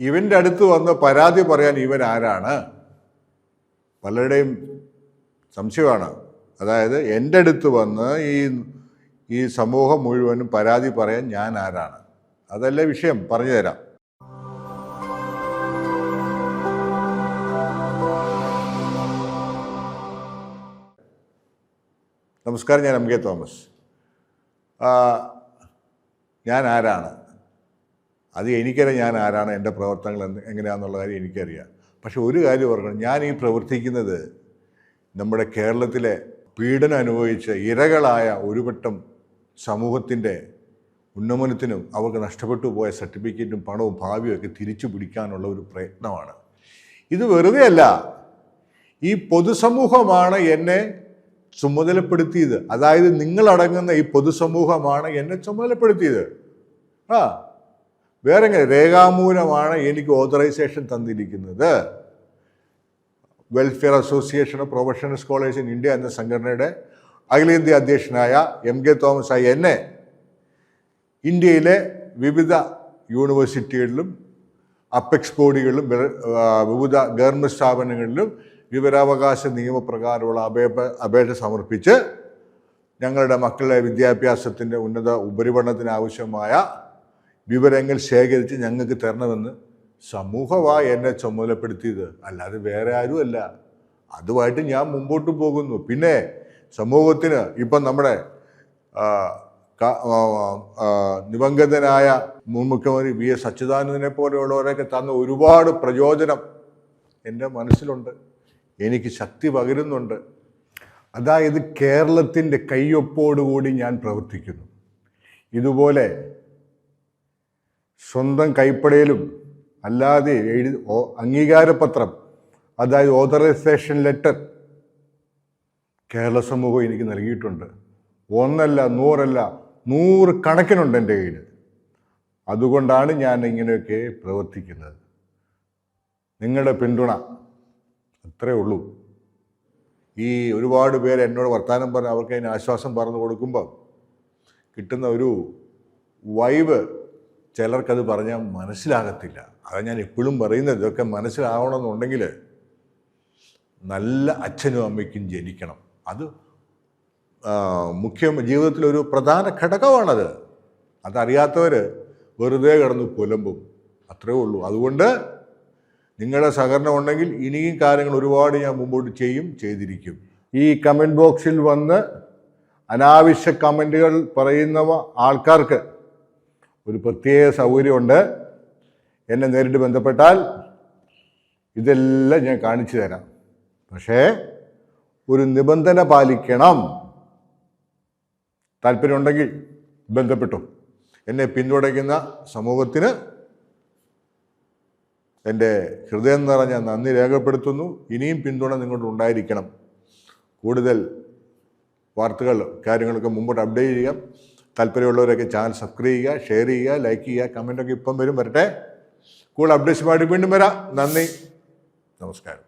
ഇവന്റെ അടുത്ത് വന്ന് പരാതി പറയാൻ ഇവൻ ആരാണ്? പലരുടെയും സംശയമാണ്. അതായത് എന്റെ അടുത്ത് വന്ന് ഈ ഈ സമൂഹം മുഴുവനും പരാതി പറയാൻ ഞാൻ ആരാണ്? അതല്ല വിഷയം. പറഞ്ഞു തരാം. നമസ്കാരം ഞാൻ എം കെ തോമസ്. ഞാൻ ആരാണ്? അത് എനിക്കറിയാം ഞാൻ ആരാണ് എന്റെ പ്രവർത്തനങ്ങൾ എങ്ങനെയാണെന്നുള്ള കാര്യം എനിക്കറിയാം. പക്ഷെ ഒരു കാര്യം ഓർക്കണം ഞാൻ ഈ പ്രവർത്തിക്കുന്നത് നമ്മുടെ കേരളത്തിലെ പീഡനം അനുഭവിച്ച ഇരകളായ ഒരു വട്ടം സമൂഹത്തിന്റെ ഉന്നമനത്തിനും അവർക്ക് നഷ്ടപ്പെട്ടു പോയ സർട്ടിഫിക്കറ്റും പണവും ഭാവിയും ഒക്കെ തിരിച്ചു പിടിക്കാനുള്ള ഒരു പ്രയത്നമാണ്. ഇത് വെറുതെ അല്ല. ഈ പൊതുസമൂഹമാണ് എന്നെ ചുമതലപ്പെടുത്തിയത്. അതായത് നിങ്ങളടങ്ങുന്ന ഈ പൊതുസമൂഹമാണ് എന്നെ ചുമതലപ്പെടുത്തിയത്. ആ വേറെ രേഖാമൂലമാണ് എനിക്ക് ഓതറൈസേഷൻ തന്നിരിക്കുന്നത്. Welfare association of professional scholars in India എന്ന സംഘടനയുടെ അഖിലേന്ത്യാ അധ്യക്ഷനായ എം കെ തോമസ് ആയി എന്നെ ഇന്ത്യയിലെ വിവിധ യൂണിവേഴ്സിറ്റികളിലും അപ്പെക്സ് ബോഡികളിലും വിവിധ ഗവൺമെന്റ് സ്ഥാപനങ്ങളിലും വിവരാവകാശ നിയമപ്രകാരമുള്ള അപേക്ഷ അപേക്ഷ സമർപ്പിച്ച് ഞങ്ങളുടെ മക്കളുടെ വിദ്യാഭ്യാസത്തിന്റെ ഉന്നത ഉപരിപഠനത്തിന് ആവശ്യമായ വിവരങ്ങൾ ശേഖരിച്ച് ഞങ്ങൾക്ക് തരണമെന്ന് സമൂഹമായി എന്നെ ചുമതലപ്പെടുത്തിയത്. അല്ലാതെ വേറെ ആരുമല്ല. അതുമായിട്ട് ഞാൻ മുമ്പോട്ട് പോകുന്നു. പിന്നെ സമൂഹത്തിന് ഇപ്പം നമ്മുടെ നിബന്ധനായ മുൻ മുഖ്യമന്ത്രി വി എസ് അച്യുതാനന്ദനെ പോലെയുള്ളവരൊക്കെ തന്ന ഒരുപാട് പ്രചോദനം എന്റെ മനസ്സിലുണ്ട്. എനിക്ക് ശക്തി പകരുന്നുണ്ട്. അതായത് കേരളത്തിന്റെ കയ്യൊപ്പോടുകൂടി ഞാൻ പ്രവർത്തിക്കുന്നു. ഇതുപോലെ സ്വന്തം കൈപ്പടയിലും അല്ലാതെ എഴുതി അംഗീകാരപത്രം അതായത് ഓതറൈസേഷൻ ലെറ്റർ കേരള സമൂഹം എനിക്ക് നൽകിയിട്ടുണ്ട്. ഒന്നല്ല നൂറല്ല നൂറ് കണക്കിനുണ്ട് എന്റെ കയ്യിൽ അതുകൊണ്ടാണ് ഞാൻ ഇങ്ങനെയൊക്കെ പ്രവർത്തിക്കുന്നത്. നിങ്ങളുടെ പിന്തുണ അത്രേ ഉള്ളൂ. ഈ ഒരുപാട് പേര് എന്നോട് വർത്തമാനം പറഞ്ഞ് അവർക്ക് അതിന് ആശ്വാസം പറഞ്ഞു കൊടുക്കുമ്പോൾ കിട്ടുന്ന ഒരു വൈബ് ചിലർക്കത് പറഞ്ഞാൽ മനസ്സിലാകത്തില്ല. അതാണ് ഞാൻ എപ്പോഴും പറയുന്നത് ഇതൊക്കെ മനസ്സിലാവണമെന്നുണ്ടെങ്കിൽ നല്ല അച്ഛനും അമ്മയ്ക്കും ജനിക്കണം. അത് മുഖ്യം മുഖ്യ ജീവിതത്തിലൊരു പ്രധാന ഘടകമാണത്. അതറിയാത്തവർ വെറുതെ കിടന്ന് പുലമ്പും. അത്രേ ഉള്ളൂ. അതുകൊണ്ട് നിങ്ങളുടെ സഹകരണം ഉണ്ടെങ്കിൽ ഇനിയും കാര്യങ്ങൾ ഒരുപാട് ഞാൻ മുമ്പോട്ട് ചെയ്യും ചെയ്തിരിക്കും. ഈ കമന്റ് ബോക്സിൽ വന്ന് അനാവശ്യ കമന്റുകൾ പറയുന്നവ ആൾക്കാർക്ക് ഒരു പ്രത്യേക സൗകര്യമുണ്ട്. എന്നെ നേരിട്ട് ബന്ധപ്പെട്ടാൽ ഇതെല്ലാം ഞാൻ കാണിച്ചു തരാം. പക്ഷേ ഒരു നിബന്ധന പാലിക്കണം. താല്പര്യമുണ്ടെങ്കിൽ ബന്ധപ്പെട്ടു. എന്നെ പിന്തുണയ്ക്കുന്ന സമൂഹത്തിന് എന്റെ ഹൃദയം നിറഞ്ഞ നന്ദി രേഖപ്പെടുത്തുന്നു. ഇനിയും പിന്തുണ നിങ്ങളുടെ ഉണ്ടായിരിക്കണം. കൂടുതൽ വാർത്തകൾ കാര്യങ്ങളൊക്കെ മുമ്പോട്ട് അപ്ഡേറ്റ് ചെയ്യാം. താല്പര്യമുള്ളവരൊക്കെ ചാനൽ സബ്സ്ക്രൈബ് ചെയ്യുക ഷെയർ ചെയ്യുക ലൈക്ക് ചെയ്യുക കമന്റൊക്കെ ഇപ്പം വരും വരട്ടെ. കൂടുതൽ അപ്ഡേറ്റ്സുമായിട്ട് വീണ്ടും വരാം. നന്ദി. നമസ്കാരം.